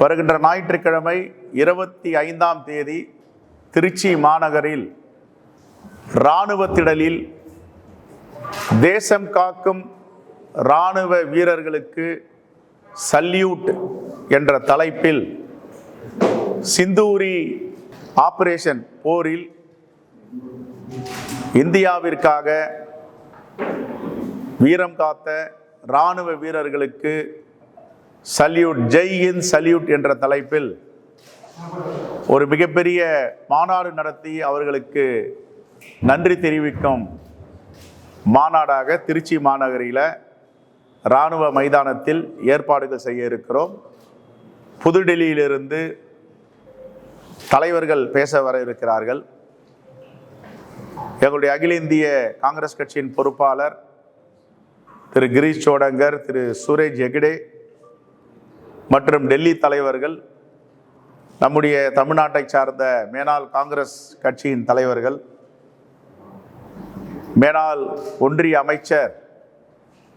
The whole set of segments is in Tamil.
வருகின்ற ஞாயிற்றுக்கிழமை இருபத்தி ஐந்தாம் தேதி திருச்சி மாநகரில் இராணுவ திடலில் தேசம் காக்கும் இராணுவ வீரர்களுக்கு சல்யூட் என்ற தலைப்பில் சிந்தூரி ஆபரேஷன் போரில் இந்தியாவிற்காக வீரம் காத்த இராணுவ வீரர்களுக்கு சல்யூட் ஜெய் இன் சல்யூட் என்ற தலைப்பில் ஒரு மிகப்பெரிய மாநாடு நடத்தி அவர்களுக்கு நன்றி தெரிவிக்கும் மாநாடாக திருச்சி மாநகரில் இராணுவ மைதானத்தில் ஏற்பாடுகள் செய்ய இருக்கிறோம். புதுடெல்லியிலிருந்து தலைவர்கள் பேச வர இருக்கிறார்கள். எங்களுடைய அகில இந்திய காங்கிரஸ் கட்சியின் பொறுப்பாளர் திரு கிரீஷ் சோடங்கர் திரு சுரேஷ் ஹெக்டே மற்றும் டெல்லி தலைவர்கள் நம்முடைய தமிழ்நாட்டை சார்ந்த மேனால் காங்கிரஸ் கட்சியின் தலைவர்கள் மேனால் ஒன்றிய அமைச்சர்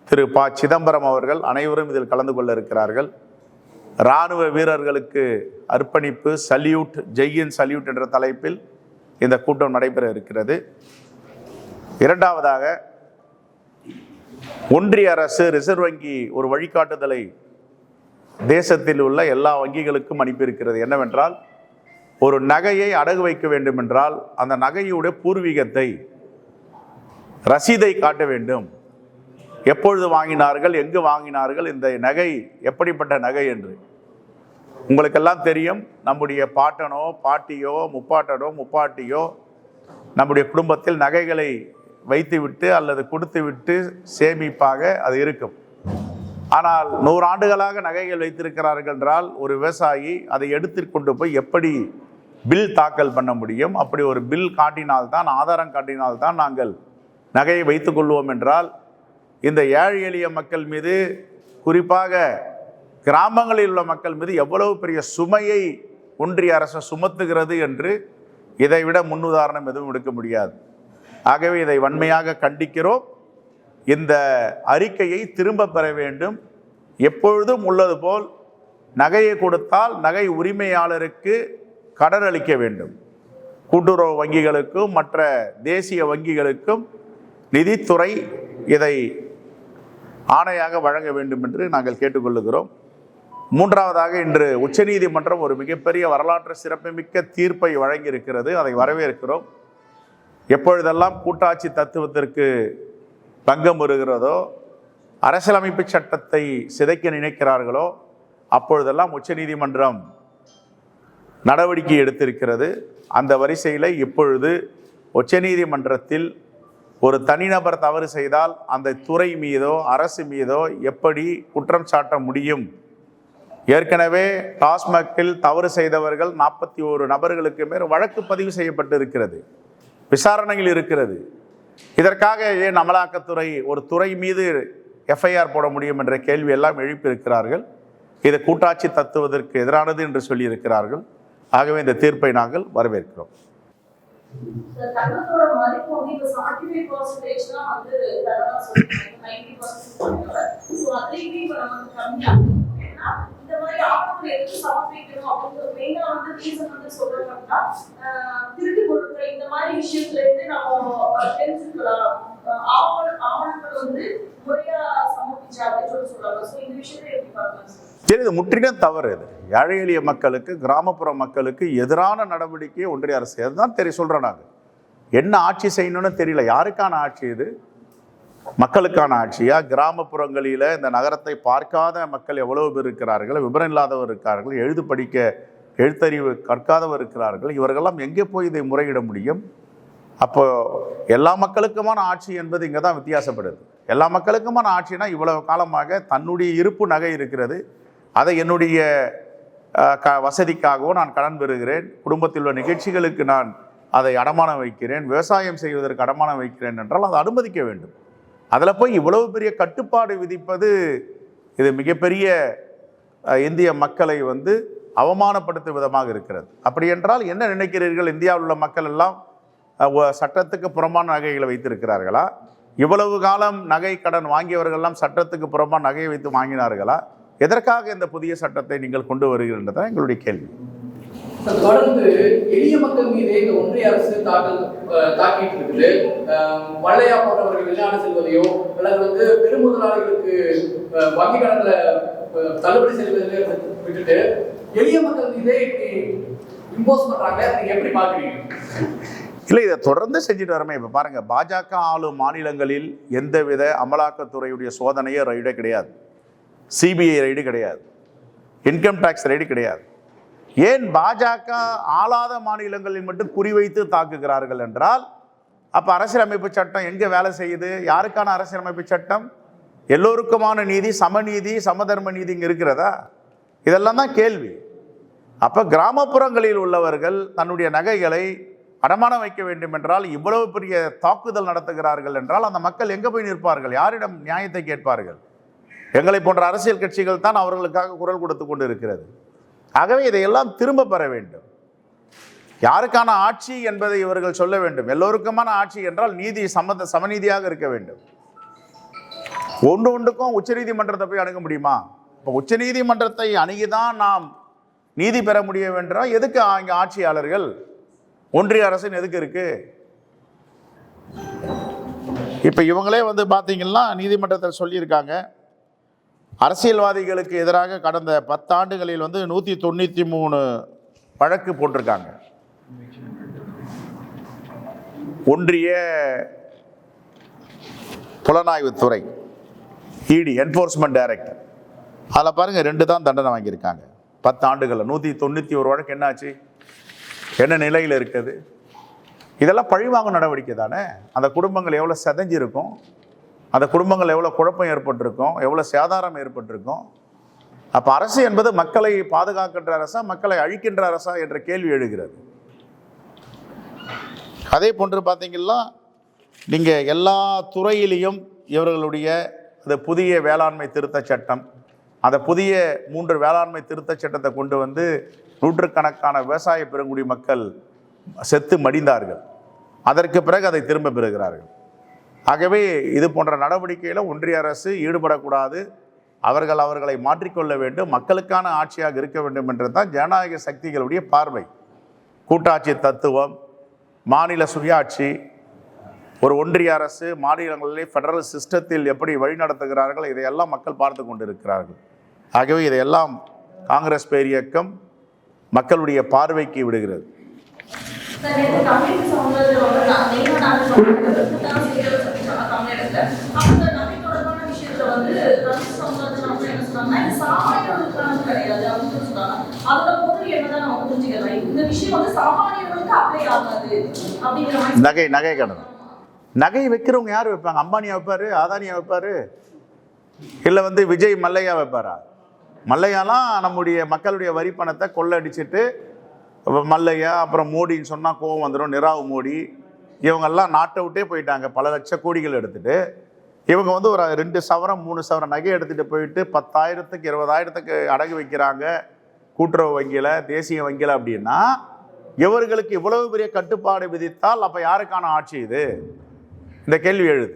திரு ப. சிதம்பரம் அவர்கள் அனைவரும் இதில் கலந்து கொள்ள இருக்கிறார்கள். இராணுவ வீரர்களுக்கு அர்ப்பணிப்பு சல்யூட் ஜெய்யின் சல்யூட் என்ற தலைப்பில் இந்த கூட்டம் நடைபெற இருக்கிறது. இரண்டாவதாக ஒன்றிய அரசு ரிசர்வ் வங்கி ஒரு வழிகாட்டுதலை தேசத்தில் உள்ள எல்லா வங்கிகளுக்கும் அனுப்பியிருக்கிறது என்னவென்றால் ஒரு நகையை அடகு வைக்க வேண்டுமென்றால் அந்த நகையுடைய பூர்வீகத்தை ரசீதை காட்ட வேண்டும். எப்பொழுது வாங்கினார்கள் எங்கு வாங்கினார்கள் இந்த நகை எப்படிப்பட்ட நகை என்று. உங்களுக்கெல்லாம் தெரியும் நம்முடைய பாட்டனோ பாட்டியோ முப்பாட்டனோ முப்பாட்டியோ நம்முடைய குடும்பத்தில் நகைகளை வைத்துவிட்டு அல்லது கொடுத்துவிட்டு சேமிப்பாக அது இருக்கும். ஆனால் நூறு ஆண்டுகளாக நகைகள் வைத்திருக்கிறார்கள் என்றால் ஒரு விவசாயி அதை எடுத்து கொண்டு போய் எப்படி பில் தாக்கல் பண்ண முடியும்? அப்படி ஒரு பில் காட்டினால்தான் ஆதாரம் காட்டினால்தான் நாங்கள் நகையை வைத்துக் கொள்வோம் என்றால் இந்த ஏழை எளிய மக்கள் மீது குறிப்பாக கிராமங்களில் உள்ள மக்கள் மீது எவ்வளவு பெரிய சுமையை ஒன்றிய அரசு சுமத்துகிறது என்று இதைவிட முன்னுதாரணம் எதுவும் எடுக்க முடியாது. ஆகவே இதை வன்மையாக கண்டிக்கிறோம். இந்த அறிக்கையை திரும்ப பெற வேண்டும். எப்பொழுதும் உள்ளது போல் நகையை கொடுத்தால் நகை உரிமையாளருக்கு கடன் அளிக்க வேண்டும். கூட்டுறவு வங்கிகளுக்கும் மற்ற தேசிய வங்கிகளுக்கும் நிதித்துறை இதை ஆணையாக வழங்க வேண்டும் என்று நாங்கள் கேட்டுக்கொள்ளுகிறோம். மூன்றாவதாக இன்று உச்சநீதிமன்றம் ஒரு மிகப்பெரிய வரலாற்று சிறப்புமிக்க தீர்ப்பை வழங்கியிருக்கிறது. அதை வரவேற்கிறோம். எப்பொழுதெல்லாம் கூட்டாட்சி தத்துவத்திற்கு பங்கம் வருகிறதோ அரசியலமைப்பு சட்டத்தை சிதைக்க நினைக்கிறார்களோ அப்பொழுதெல்லாம் உச்சநீதிமன்றம் நடவடிக்கை எடுத்திருக்கிறது. அந்த வரிசையில் இப்பொழுது உச்சநீதிமன்றத்தில் ஒரு தனிநபர் தவறு செய்தால் அந்த துறை மீதோ அரசு மீதோ எப்படி குற்றம் சாட்ட முடியும்? ஏற்கனவே டாஸ்மாகில் தவறு செய்தவர்கள் நாற்பத்தி ஓரு நபர்களுக்கு மேல் வழக்கு பதிவு செய்யப்பட்டு இருக்கிறது விசாரணையில் இருக்கிறது. இதற்காக ஏன் அமலாக்கத்துறை ஒரு துறை மீது எஃப்ஐஆர் போட முடியும் என்ற கேள்வி எல்லாம் எழுப்பியிருக்கிறார்கள். இது கூட்டாட்சி தத்துவதற்கு எதிரானது என்று சொல்லியிருக்கிறார்கள். ஆகவே இந்த தீர்ப்பை நாங்கள் வரவேற்கிறோம். வந்து இந்த மாதிரி ஆவணங்கள் எதுக்கு சமர்ப்பிக்கணும் அப்படிங்கிற மெயினா வந்து ரீசன் வந்து சொல்றாங்கன்னா திருட்டு பொருட்கள் இந்த மாதிரி விஷயத்துல இருந்து நம்ம தெரிஞ்சுக்கலாம். ஆவண ஆவணங்கள் வந்து முறையா சமர்ப்பிச்சாங்கன்னு சொல்லி சொல்றாங்க. ஸோ இந்த விஷயத்தை எப்படி பார்க்கலாம் சரி இது முற்றிலும் தவறு இது. ஏழை எளிய மக்களுக்கு கிராமப்புற மக்களுக்கு எதிரான நடவடிக்கையை ஒன்றிய அரசு. அதுதான் தெரிய சொல்கிறோம் நாங்கள் என்ன ஆட்சி செய்யணும்னு தெரியல. யாருக்கான ஆட்சி இது? மக்களுக்கான ஆட்சியாக கிராமப்புறங்களில் இந்த நகரத்தை பார்க்காத மக்கள் எவ்வளவு பேர் இருக்கிறார்கள்? விபரம் இல்லாதவர் இருக்கிறார்கள். எழுது படிக்க எழுத்தறிவு கற்காதவர் இருக்கிறார்கள். இவர்களெல்லாம் எங்கே போய் இதை முறையிட முடியும்? அப்போ எல்லா மக்களுக்குமான ஆட்சி என்பது இங்கே தான் வித்தியாசப்படுது. எல்லா மக்களுக்குமான ஆட்சினா இவ்வளவு காலமாக தன்னுடைய இருப்பு நகை இருக்கிறது. அதை என்னுடைய க வசதிக்காகவும் நான் கடன் பெறுகிறேன். குடும்பத்தில் உள்ள நிகழ்ச்சிகளுக்கு நான் அதை அடமானம் வைக்கிறேன். விவசாயம் செய்வதற்கு அடமானம் வைக்கிறேன் என்றால் அதை அனுமதிக்க வேண்டும். அதில் போய் இவ்வளவு பெரிய கட்டுப்பாடு விதிப்பது இது மிகப்பெரிய இந்திய மக்களை வந்து அவமானப்படுத்தும் விதமாக இருக்கிறது. அப்படி என்றால் என்ன நினைக்கிறீர்கள்? இந்தியாவில் உள்ள மக்கள் எல்லாம் சட்டத்துக்கு புறம்பான நகைகளை வைத்திருக்கிறார்களா? இவ்வளவு காலம் நகை கடன் வாங்கியவர்கள்லாம் சட்டத்துக்கு புறம்பான நகையை வைத்து வாங்கினார்களா? எதற்காக இந்த புதிய சட்டத்தை நீங்கள் கொண்டு வருகிறன்றதான் எங்களுடைய கேள்வி. தொடர்ந்து எளிய மக்கள் மீதே இந்த ஒன்றிய அரசு தாக்கல் தாக்கிட்டு இருக்குது அஹ், போன்றவர்கள் வெளிநாடு செல்வதையோ அல்லது வந்து பெருமுதலாளிகளுக்கு அஹ், வங்கி கணக்குல தள்ளுபடி செய்வதிலே விட்டுட்டு எளிய மக்கள் மீதே இப்படி இம்போஸ் பண்றாங்க. நீங்க எப்படி பாக்குறீங்க இல்லை இதை தொடர்ந்து செஞ்சுட்டு வரமே இப்போ பாருங்கள் பாஜக ஆளும் மாநிலங்களில் எந்தவித அமலாக்கத்துறையுடைய சோதனையோ ரைடே கிடையாது. சிபிஐ ரைடு கிடையாது. இன்கம் டேக்ஸ் ரைடு கிடையாது. ஏன் பாஜக ஆளாத மாநிலங்களில் மட்டும் குறிவைத்து தாக்குகிறார்கள் என்றால் அப்போ அரசியலமைப்பு சட்டம் எங்கே வேலை செய்யுது? யாருக்கான அரசியலமைப்பு சட்டம்? எல்லோருக்குமான நீதி சமநீதி சமதர்ம நீதி இங்கே இருக்கிறதா? இதெல்லாம் தான் கேள்வி. அப்போ கிராமப்புறங்களில் உள்ளவர்கள் தன்னுடைய நகைகளை அடமானம் வைக்க வேண்டும் என்றால் இவ்வளவு பெரிய தாக்குதல் நடத்துகிறார்கள் என்றால் அந்த மக்கள் எங்கே போய் நிற்பார்கள்? யாரிடம் நியாயத்தை கேட்பார்கள்? எங்களை போன்ற அரசியல் கட்சிகள் தான் அவர்களுக்காக குரல் கொடுத்து கொண்டு இருக்கிறது. ஆகவே இதையெல்லாம் திரும்ப பெற வேண்டும். யாருக்கான ஆட்சி என்பதை இவர்கள் சொல்ல வேண்டும். எல்லோருக்குமான ஆட்சி என்றால் நீதி சமத சமநீதியாக இருக்க வேண்டும். ஒன்று ஒன்றுக்கும் உச்சநீதிமன்றத்தை போய் அணுக முடியுமா? இப்போ உச்சநீதிமன்றத்தை அணுகிதான் நாம் நீதி பெற முடியும் என்றால் எதுக்கு இங்கே ஆட்சியாளர்கள்? ஒன்றிய அரசின் எதுக்கு இருக்கு? இப்போ இவங்களே வந்து பார்த்தீங்கன்னா நீதிமன்றத்தில் சொல்லியிருக்காங்க. அரசியல்வாதிகளுக்கு எதிராக கடந்த பத்தாண்டுகளில் வந்து நூற்றி தொண்ணூற்றி மூணு வழக்கு போட்டிருக்காங்க. ஒன்றிய புலனாய்வுத்துறை இடி என்ஃபோர்ஸ்மெண்ட் டைரக்டர் அதில் பாருங்கள் ரெண்டு தான் தண்டனை வாங்கியிருக்காங்க. பத்து ஆண்டுகளில் நூற்றி தொண்ணூற்றி ஒரு வழக்கு என்னாச்சு? என்ன நிலையில் இருக்குது? இதெல்லாம் பழிவாங்கும் நடவடிக்கை தானே? அந்த குடும்பங்கள் எவ்வளோ செதஞ்சிருக்கும்? அந்த குடும்பங்கள் எவ்வளோ குழப்பம் ஏற்பட்டிருக்கும் எவ்வளோ சேதாரம் ஏற்பட்டிருக்கும்? அப்போ அரசு என்பது மக்களை பாதுகாக்கின்ற அரசா மக்களை அழிக்கின்ற அரசா என்ற கேள்வி எழுகிறது. அதே போன்று பார்த்தீங்கன்னா நீங்கள் எல்லா துறையிலையும் இவர்களுடைய அந்த புதிய வேளாண்மை திருத்த சட்டம் அந்த புதிய மூன்று வேளாண்மை திருத்த சட்டத்தை கொண்டு வந்து நூற்றுக்கணக்கான விவசாய பெருங்குடி மக்கள் செத்து மடிந்தார்கள். அதற்கு பிறகு அதை திரும்ப பெறுகிறார்கள். ஆகவே இது போன்ற நடவடிக்கையில் ஒன்றிய அரசு ஈடுபடக்கூடாது. அவர்கள் அவர்களை மாற்றிக்கொள்ள வேண்டும். மக்களுக்கான ஆட்சியாக இருக்க வேண்டும் என்றது தான் ஜனநாயக சக்திகளுடைய பார்வை. கூட்டாட்சி தத்துவம் மாநில சுயாட்சி ஒரு ஒன்றிய அரசு மாநிலங்களிலே ஃபெடரல் சிஸ்டத்தில் எப்படி வழிநடத்துகிறார்கள் இதையெல்லாம் மக்கள் பார்த்து கொண்டிருக்கிறார்கள். ஆகவே இதையெல்லாம் காங்கிரஸ் பேரியக்கம் மக்களுடைய பார்வைக்கு விடுகிறது. நகை தொடர்பான வந்து என்ன சொன்னாங்கன்னா, இது கிடையாது அப்படின்னு சொன்னாங்க. அதோட பொருள் என்னதான் நம்ம புரிஞ்சுக்கலாம். இந்த விஷயம் வந்து சாமானியர்களுக்கு ஆகாது அப்படிங்கிற மாதிரி நகை நகை கடன் நகை வைக்கிறவங்க யார் வைப்பாங்க அம்பானியா வைப்பாரு ஆதானியா வைப்பாரு இல்லை வந்து விஜய் மல்லையா வைப்பாரா மல்லையாலாம் நம்முடைய மக்களுடைய வரி பணத்தை கொள்ளடிச்சிட்டு மல்லையா அப்புறம் மோடின்னு சொன்னால் கோவம் வந்துடும் நிராவ் மோடி இவங்கெல்லாம் நாட்டை விட்டே போயிட்டாங்க. பல லட்ச கோடிகள் எடுத்துகிட்டு இவங்க வந்து ஒரு ரெண்டு சவரம் மூணு சவரம் நகை எடுத்துகிட்டு போயிட்டு பத்தாயிரத்துக்கு இருபதாயிரத்துக்கு அடகு வைக்கிறாங்க. கூட்டுறவு வங்கியில் தேசிய வங்கியில் அப்படின்னா இவர்களுக்கு இவ்வளவு பெரிய கட்டுப்பாடு விதித்தால் அப்போ யாருக்கான ஆட்சி இது? இந்த கேள்வி எழுது.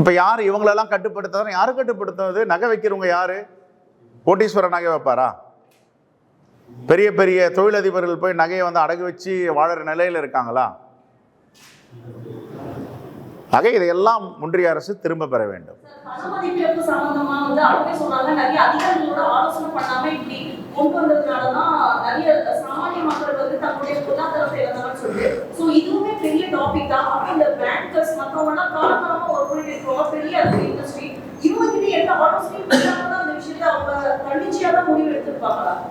இப்போ யார் இவங்களெல்லாம் கட்டுப்படுத்துறது யார் கட்டுப்படுத்துவது நகை வைக்கிறவங்க யார்? கோட்டீஸ்வரர் நகை வைப்பாரா? பெரிய பெரிய தொழிலதிபர்கள் போய் நகையை வந்து அடகு வச்சு வாழற நிலையில் இருக்காங்களா? ஆக இதையெல்லாம் ஒன்றிய அரசு திரும்ப பெற வேண்டும். சொன்னாங்க. பெரிய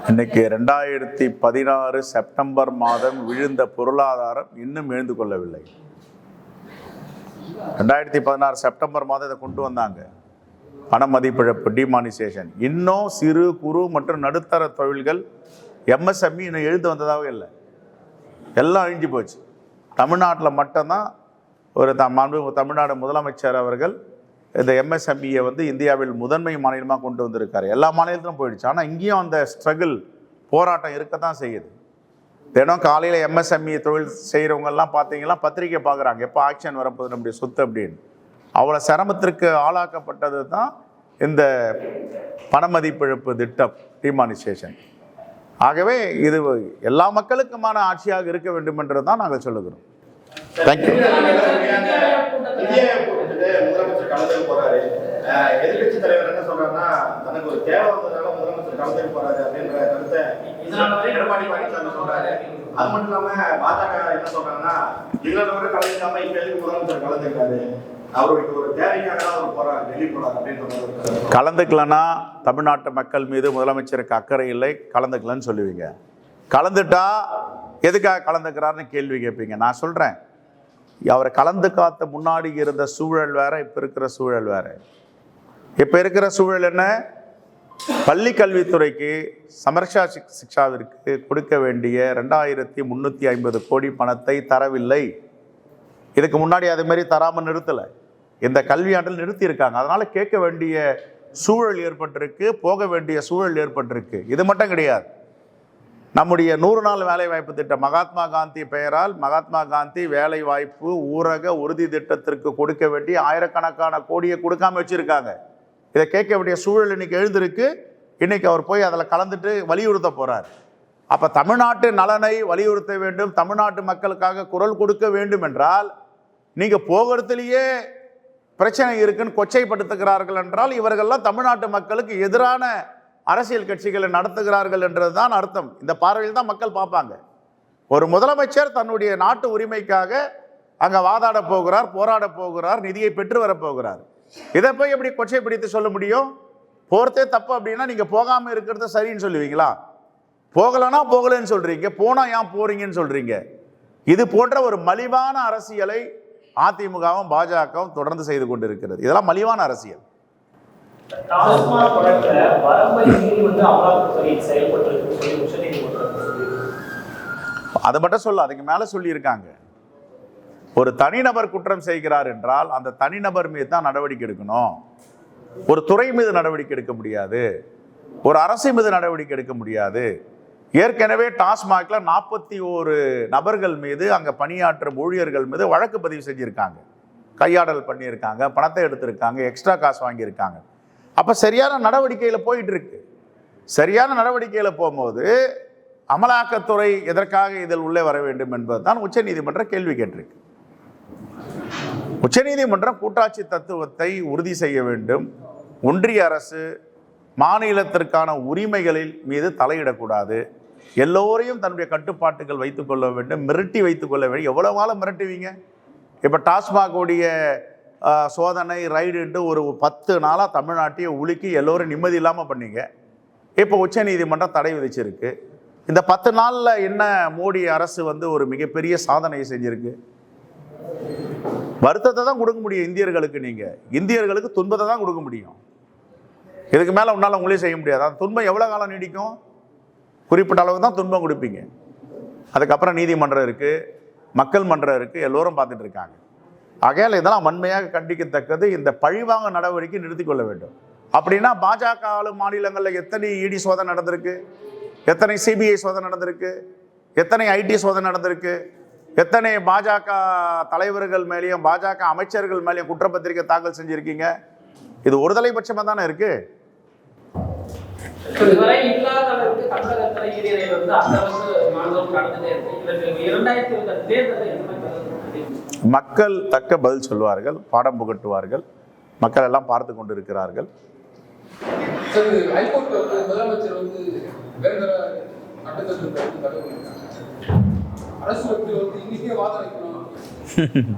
இன்னைக்கு ரெண்டாயிரத்தி பதினாறு செப்டம்பர் மாதம் விழுந்த பொருளாதாரம் இன்னும் எழுந்து கொள்ளவில்லை. ரெண்டாயிரத்தி பதினாறு செப்டம்பர் மாதம் இதை கொண்டு வந்தாங்க. பண மதிப்பிழப்பு டிமானிசேஷன் இன்னும் சிறு குறு மற்றும் நடுத்தர தொழில்கள் எம்எஸ்எம்இ இன்னும் எழுந்து வந்ததாக இல்லை. எல்லாம் அழிஞ்சு போச்சு. தமிழ்நாட்டில் மட்டும்தான் ஒரு த மாண்பு தமிழ்நாடு முதலமைச்சர் அவர்கள் இந்த எம்எஸ்எம்இயை வந்து இந்தியாவில் முதன்மை மாநிலமாக கொண்டு வந்திருக்காரு. எல்லா மாநிலத்திலும் போயிடுச்சு. ஆனால் இங்கேயும் அந்த ஸ்ட்ரகிள் போராட்டம் இருக்க தான் செய்யுது. தினம் காலையில் எம்எஸ்எம்இ தொழில் செய்கிறவங்கெல்லாம் பார்த்தீங்கன்னா பத்திரிக்கை பார்க்குறாங்க எப்போ ஆக்ஷன் வரப்போகுது நம்முடைய சொத்து அப்படின்னு. அவ்வளோ சிரமத்திற்கு ஆளாக்கப்பட்டது தான் இந்த பணமதிப்பிழப்பு திட்டம் டிமானிசேஷன் ஆகவே இது எல்லா மக்களுக்குமான ஆட்சியாக இருக்க வேண்டும் என்று தான் நாங்கள் சொல்லுகிறோம். தேங்க்யூ இந்திய கலந்துக்க போறாரு. எதிர்கட்சி தலைவர் என்ன சொல்றாருன்னா தனக்கு ஒரு தேவை வந்ததுனால முதலமைச்சர் கலந்துக்க போறாரு அப்படின்ற கருத்தை எடப்பாடி பழனிசாமி சொல்றாரு. அது மட்டும் இல்லாம பாஜக என்ன சொல்றாங்கன்னா இவ்வளவு வரை கலந்துக்காம இப்ப எதுக்கு முதலமைச்சர் கலந்துருக்காரு அவருக்கு ஒரு தேவைக்காக அவர் போறாரு டெல்லி போறாரு அப்படின்ற கலந்துக்கலன்னா தமிழ்நாட்டு மக்கள் மீது முதலமைச்சருக்கு அக்கறை இல்லை கலந்துக்கலன்னு சொல்லுவீங்க. கலந்துட்டா எதுக்காக கலந்துக்கிறாருன்னு கேள்வி கேட்பீங்க. நான் சொல்கிறேன் அவரை கலந்து காத்த முன்னாடி இருந்த சூழல் வேற இப்போ இருக்கிற சூழல் வேற. இப்போ இருக்கிற சூழல் என்ன? பள்ளி கல்வித்துறைக்கு சமர்ஷா சிக்- சிக்ஷாவிற்கு கொடுக்க வேண்டிய ரெண்டாயிரத்தி முந்நூற்றி ஐம்பது கோடி பணத்தை தரவில்லை. இதுக்கு முன்னாடி அதே மாதிரி தராமல் நிறுத்தலை. இந்த கல்வியாண்டில் நிறுத்தியிருக்காங்க. அதனால் கேட்க வேண்டிய சூழல் ஏற்பட்டிருக்கு போக வேண்டிய சூழல் ஏற்பட்டிருக்கு. இது மட்டும் கிடையாது. நம்முடைய நூறு நாள் வேலை வாய்ப்பு திட்டம். மகாத்மா காந்தி பெயரால் மகாத்மா காந்தி வேலை வாய்ப்பு ஊரக உறுதி திட்டத்திற்கு கொடுக்க வேண்டிய ஆயிரக்கணக்கான கோடியை கொடுக்காம வச்சுருக்காங்க. இதை கேட்க வேண்டிய சூழல் இன்னைக்கு எழுந்திருக்கு. இன்னைக்கு அவர் போய் அதில் கலந்துட்டு வலியுறுத்த போகிறார் அப்போ தமிழ்நாட்டு நலனை வலியுறுத்த வேண்டும். தமிழ்நாட்டு மக்களுக்காக குரல் கொடுக்க வேண்டும் என்றால் நீங்கள் போகிறதுலேயே பிரச்சனை இருக்குன்னு கொச்சைப்படுத்துகிறார்கள் என்றால் இவர்கள்லாம் தமிழ்நாட்டு மக்களுக்கு எதிரான அரசியல் கட்சிகளை நடத்துகிறார்கள் என்றதுதான் அர்த்தம். இந்த பார்வையில் தான் மக்கள் பார்ப்பாங்க. ஒரு முதலமைச்சர் தன்னுடைய நாட்டு உரிமைக்காக அங்கே வாதாட போகிறார் போராட போகிறார் நிதியை பெற்று வரப்போகிறார் இதை போய் எப்படி கொச்சை பிடித்து சொல்ல முடியும்? போகிறதே தப்பு அப்படின்னா நீங்கள் போகாமல் இருக்கிறது சரின்னு சொல்லுவீங்களா? போகலன்னா போகலன்னு சொல்கிறீங்க போனால் ஏன் போகிறீங்கன்னு சொல்கிறீங்க இது போன்ற ஒரு மலிவான அரசியலை அதிமுகவும் பாஜகவும் தொடர்ந்து செய்து கொண்டிருக்கிறது. இதெல்லாம் மலிவான அரசியல். டாஸ்மாக் வழக்குல வரம்பை மீறி வந்து அமலாக்கத்துறை செயல்பட்டு சொல்லி உச்சநீதிமன்றம் அதை மட்டும் சொல்ல அதுக்கு மேலே சொல்லியிருக்காங்க. ஒரு தனிநபர் குற்றம் செய்கிறார் என்றால் அந்த தனிநபர் மீது தான் நடவடிக்கை எடுக்கணும். ஒரு துறை மீது நடவடிக்கை எடுக்க முடியாது. ஒரு அரசு மீது நடவடிக்கை எடுக்க முடியாது. ஏற்கனவே டாஸ்மாக்ல நாற்பத்தி ஓரு நபர்கள் மீது அங்கே பணியாற்றும் ஊழியர்கள் மீது வழக்கு பதிவு செஞ்சுருக்காங்க. கையாடல் பண்ணியிருக்காங்க பணத்தை எடுத்திருக்காங்க எக்ஸ்ட்ரா காசு வாங்கியிருக்காங்க. அப்போ சரியான நடவடிக்கையில் போயிட்டு இருக்கு. சரியான நடவடிக்கையில் போகும்போது அமலாக்கத்துறை எதற்காக இதில் உள்ளே வர வேண்டும் என்பதுதான் உச்சநீதிமன்றம் கேள்வி கேட்டிருக்கு. உச்சநீதிமன்றம் கூட்டாட்சி தத்துவத்தை உறுதி செய்ய வேண்டும். ஒன்றிய அரசு மாநிலத்திற்கான உரிமைகளில் மீது தலையிடக்கூடாது. எல்லோரையும் தன்னுடைய கட்டுப்பாட்டுகள் வைத்துக்கொள்ள வேண்டும் மிரட்டி வைத்துக்கொள்ள வேண்டும். எவ்வளோ காலம் மிரட்டுவீங்க? இப்போ டாஸ்மாகோடைய சோதனை ரைடுன்ட்டு ஒரு பத்து நாளாக தமிழ்நாட்டையே உலுக்கி எல்லோரும் நிம்மதி இல்லாமல் பண்ணீங்க. இப்போ உச்சநீதிமன்றம் தடை விதிச்சிருக்கு. இந்த பத்து நாளில் என்ன மோடி அரசு வந்து ஒரு மிகப்பெரிய சாதனையை செஞ்சுருக்கு? வருத்தத்தை தான் கொடுக்க முடியும் இந்தியர்களுக்கு நீங்கள் இந்தியர்களுக்கு துன்பத்தை தான் கொடுக்க முடியும். இதுக்கு மேலே உன்னால் உங்களே செய்ய முடியாது. அந்த துன்பம் எவ்வளோ காலம் நீடிக்கும்? குறிப்பிட்ட அளவுக்கு தான் துன்பம் கொடுப்பீங்க. அதுக்கப்புறம் நீதிமன்றம் இருக்குது மக்கள் மன்றம் இருக்குது எல்லோரும் பார்த்துட்டு இருக்காங்க. ஆகையால் இதெல்லாம் வன்மையாக கண்டிக்கத்தக்கது இந்த பழிவாங்க நடவடிக்கை நிறுத்தி கொள்ள வேண்டும். அப்படின்னா பாஜக ஆளும் மாநிலங்களில் எத்தனை இடி சோதனை நடந்திருக்கு? எத்தனை சிபிஐ சோதனை நடந்திருக்கு? எத்தனை ஐடி சோதனை நடந்திருக்கு? எத்தனை பாஜக தலைவர்கள் மேலேயும் பாஜக அமைச்சர்கள் மேலேயும் குற்றப்பத்திரிக்கை தாக்கல் செஞ்சுருக்கீங்க? இது ஒருதலை பட்சமாக தானே இருக்குது இதுவரை இல்லாத அளவுக்கு வந்து அந்த அளவுக்கு நடந்துட்டே இருக்கு. இதற்கு இரண்டாயிரத்தி மக்கள் தக்க பதில் சொல்வார்கள் பாடம் புகட்டுவார்கள் மக்கள் எல்லாம் பார்த்து வாதம் வைக்கணும்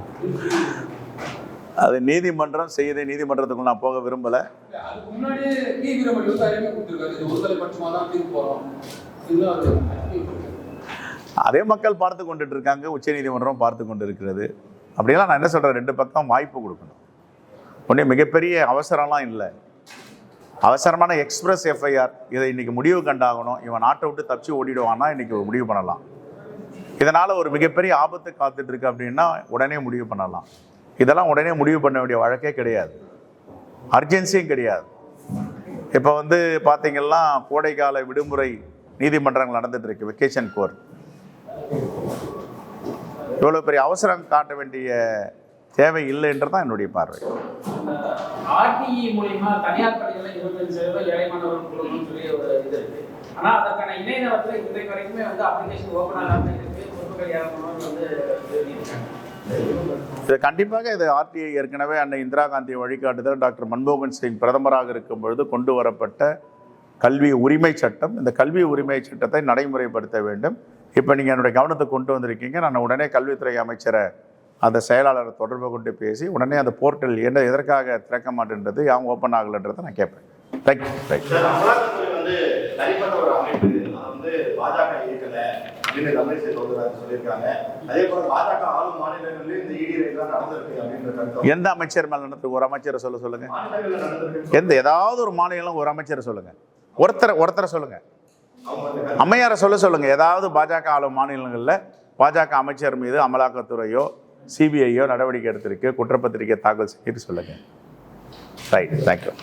அது நீதிமன்றம் செய்து நீதிமன்றத்துக்குள்ள நான் போக விரும்பலை. அது மக்கள் பார்த்து கொண்டுட்டு இருக்காங்க உச்சநீதிமன்றம் பார்த்து கொண்டு இருக்கிறது அப்படிலாம் நான் என்ன சொல்கிறேன் ரெண்டு பக்கம் வாய்ப்பு கொடுக்கணும். ஒன்றே மிகப்பெரிய அவசரம்லாம் இல்லை. அவசரமான எக்ஸ்பிரஸ் எஃப்ஐஆர் இதை இன்றைக்கி முடிவு கண்டாகணும். இவன் நாட்டை விட்டு தப்பிச்சு ஓடிடுவான்னா இன்றைக்கி முடிவு பண்ணலாம். இதனால் ஒரு மிகப்பெரிய ஆபத்து காத்துட்ருக்கு அப்படின்னா உடனே முடிவு பண்ணலாம். இதெல்லாம் உடனே முடிவு பண்ண வேண்டிய வழக்கே கிடையாது. அர்ஜென்சியும் கிடையாது. இப்போ வந்து பார்த்தீங்கன்னா கோடைக்கால விடுமுறை நீதிமன்றங்கள் நடந்துகிட்ருக்கு வெக்கேஷன் கோர்ட். இவ்வளோ பெரிய அவசரம் காட்ட வேண்டிய தேவை இல்லைன்றது தான் என்னுடைய பார்வை. இது கண்டிப்பாக இது ஆர்டிஐ ஏற்கனவே அன்னை இந்திரா காந்தி வழிகாட்டுதல் டாக்டர் மன்மோகன் சிங் பிரதமராக இருக்கும் பொழுது கொண்டு வரப்பட்ட கல்வி உரிமை சட்டம். இந்த கல்வி உரிமை சட்டத்தை நடைமுறைப்படுத்த வேண்டும். இப்போ நீங்கள் என்னுடைய கவனத்துக்கு கொண்டு வந்திருக்கீங்க. நான் உடனே கல்வித்துறை அமைச்சரை அந்த செயலாளரை தொடர்பு கொண்டு பேசி உடனே அந்த போர்ட்டல் என்ன எதற்காக திறக்க மாட்டேன்றது அவங்க ஓப்பன் ஆகலைன்றதை நான் கேட்பேன். ரைட் ரைட் தான் நடந்திருக்கு அப்படின்ற கருத்து. எந்த அமைச்சர் மேலே ஒரு அமைச்சரை சொல்ல நடந்திருக்கு. எந்த ஏதாவது ஒரு மாநிலம் ஒரு அமைச்சரை சொல்லுங்கள் ஒருத்தரை ஒருத்தரை கருத்து அம்மையாரை சொல்ல சொல்லுங்க. ஏதாவது பாஜக ஆளும் மாநிலங்களில் பாஜக அமைச்சர் மீது அமலாக்கத்துறையோ சிபிஐயோ நடவடிக்கை எடுத்திருக்கு குற்றப்பத்திரிக்கை தாக்கல் செய்து சொல்லுங்க. Right thank you